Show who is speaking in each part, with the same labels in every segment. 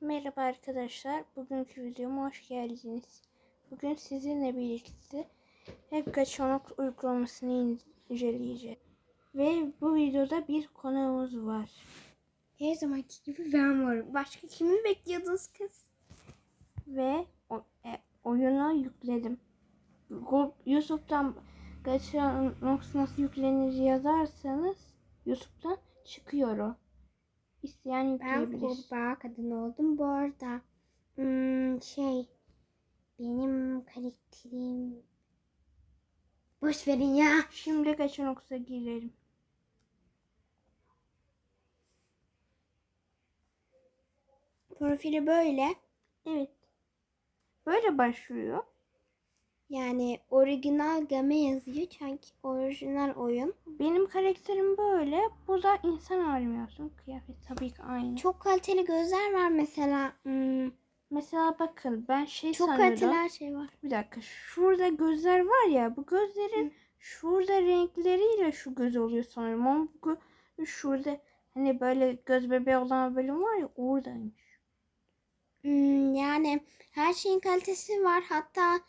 Speaker 1: Merhaba arkadaşlar. Bugünkü videoma hoş geldiniz. Bugün sizinle birlikte hep kaçamak uygulamasını inceleyeceğiz. Ve bu videoda bir konuğumuz var.
Speaker 2: Her zamanki gibi ben varım. Başka kimi bekliyordunuz kız?
Speaker 1: Ve o, e, oyunu yükledim. YouTube'dan kaçamak nasıl yüklenir yazarsanız YouTube'dan çıkıyor o. İsteyen
Speaker 2: Ben
Speaker 1: yükleyebilir.
Speaker 2: kurbağa kadın oldum. Bu arada hmm, şey benim karakterim boş verin ya.
Speaker 1: Şimdi kaçamaksa girelim.
Speaker 2: Profili böyle.
Speaker 1: Evet. Böyle başlıyor.
Speaker 2: Yani orijinal game yazıyor. Çünkü orijinal oyun.
Speaker 1: Benim karakterim böyle. Bu da insan animasyon. Kıyafet tabii ki aynı.
Speaker 2: Çok kaliteli gözler var mesela. Hmm,
Speaker 1: Mesela bakın ben şey
Speaker 2: çok
Speaker 1: sanıyorum.
Speaker 2: kaliteli her şey var.
Speaker 1: Bir dakika. Şurada gözler var ya. Bu gözlerin şurada renkleriyle şu göz oluyor sanırım. Ama bu şurada hani böyle göz bebeği olan bölüm var ya oradaymış.
Speaker 2: Hmm, yani her şeyin kalitesi var. Hatta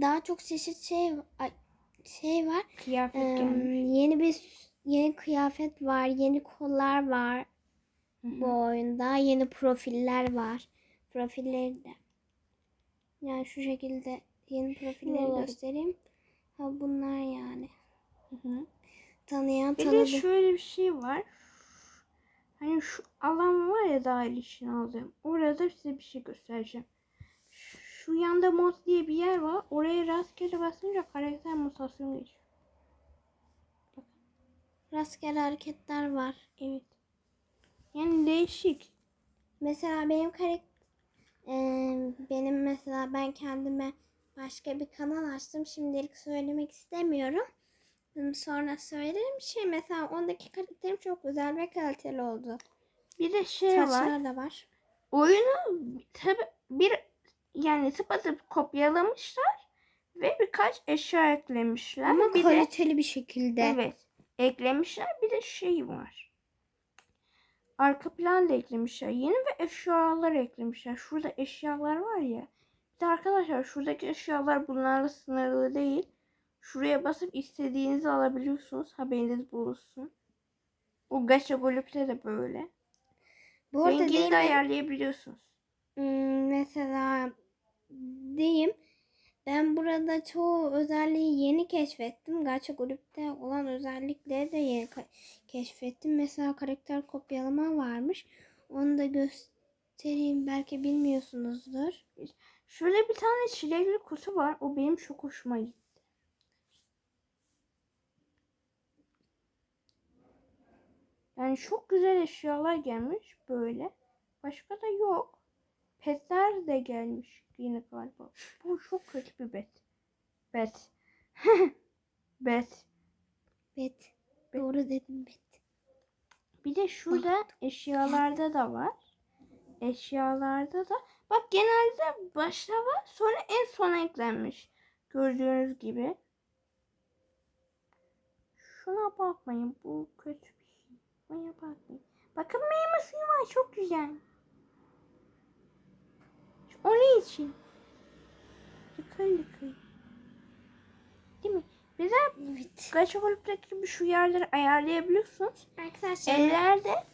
Speaker 2: daha çok çeşit şey şey var.
Speaker 1: Kıyafet gelmiş.
Speaker 2: yeni bir yeni kıyafet var, yeni kollar var
Speaker 1: Hı hı.
Speaker 2: bu oyunda. Yeni profiller var. Profilleri de. Yani şu şekilde yeni profilleri
Speaker 1: Şuraları.
Speaker 2: göstereyim. Ha bunlar yani.
Speaker 1: Hı hı.
Speaker 2: Tanıyan
Speaker 1: Bir de
Speaker 2: tanıdı.
Speaker 1: şöyle bir şey var. Hani şu alan var ya dahil için aldığım. Orada size bir şey göstereceğim. Şu yanda mod diye bir yer var. Oraya rastgele basınca karakter mutasyonu geçiyor.
Speaker 2: Rastgele hareketler var.
Speaker 1: Evet. Yani değişik.
Speaker 2: Mesela benim karakter benim mesela ben kendime başka bir kanal açtım. Şimdilik söylemek istemiyorum. Sonra söylerim. Şey mesela ondaki karakterim çok güzel ve kaliteli oldu.
Speaker 1: Bir de şey var.
Speaker 2: Saçlar da var.
Speaker 1: Oyunu tabi bir yani tıpatıp kopyalamışlar ve birkaç eşya eklemişler.
Speaker 2: Ama
Speaker 1: bir de
Speaker 2: kaliteli bir şekilde.
Speaker 1: Evet. Eklemişler. Bir de şey var. Arka plan da eklemişler. Yeni ve eşyalar eklemişler. Şurada eşyalar var ya. Bir de arkadaşlar şuradaki eşyalar bunlarla sınırlı değil. Şuraya basıp istediğinizi alabiliyorsunuz. Haberiniz bulunsun. O gacha golüpte de böyle.
Speaker 2: Bu arada
Speaker 1: Rengini de ayarlayabiliyorsunuz.
Speaker 2: Hmm, mesela diyeyim ben burada çoğu özelliği yeni keşfettim. Gacha grupta olan özellikleri de yeni keşfettim. Mesela karakter kopyalama varmış. Onu da göstereyim. Belki bilmiyorsunuzdur.
Speaker 1: Şöyle bir tane çilekli kutu var. O benim çok hoşuma gitti. Yani çok güzel eşyalar gelmiş böyle. Başka da yok. Petler de gelmiş yine galiba. Bu çok kötü bir bet. Bet. bet.
Speaker 2: Bet. Doğru dedim bet.
Speaker 1: Bir de şurada eşyalarda da var. Eşyalarda da bak genelde başta var sonra en sona eklenmiş. Gördüğünüz gibi. Şuna bakmayın bu kötü bir şey. Buna bakmayın. Bakın meyve suyu var çok güzel. İçin? Lıkır lıkır. Değil mi? Bir de
Speaker 2: Evet.
Speaker 1: Gacha Kulüp'teki gibi şu yerleri ayarlayabiliyorsunuz.
Speaker 2: Arkadaşlar
Speaker 1: Ellerde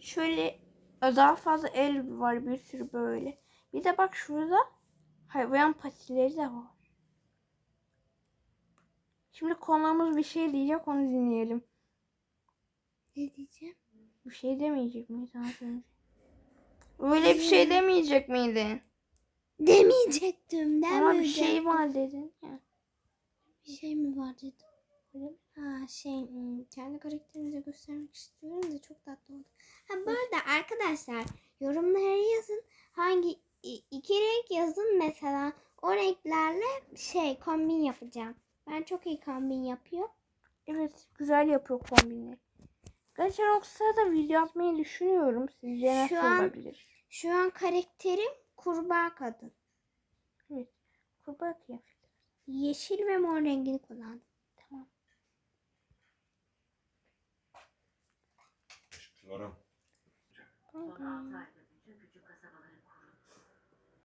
Speaker 1: şöyle daha fazla el var bir sürü böyle. Bir de bak şurada hayvan patileri de var. Şimdi konuğumuz bir şey diyecek onu dinleyelim.
Speaker 2: ne diyeceğim?
Speaker 1: Bir şey demeyecek miydi az önce? Öyle bir şey demeyecek miydin?
Speaker 2: Demeyecektim.
Speaker 1: Ama bir
Speaker 2: Demeyecektim.
Speaker 1: şey var dedin ya.
Speaker 2: Bir şey mi var dedim. Ha şey hmm, kendi karakterimizi göstermek istiyorum da çok tatlı oldu. Ha bu arada arkadaşlar yorumlara yazın hangi iki renk yazın mesela o renklerle şey kombin yapacağım. Ben çok iyi kombin yapıyor.
Speaker 1: Evet güzel yapıyor kombinleri. Gacha Rockstar'a da video yapmayı düşünüyorum. Sizce nasıl
Speaker 2: Şu an-
Speaker 1: olabilir?
Speaker 2: Şu an karakterim kurbağa kadın.
Speaker 1: Evet. Kurbağa kıyafet.
Speaker 2: Yeşil ve mor rengini kullandım.
Speaker 1: Tamam. Bye bye.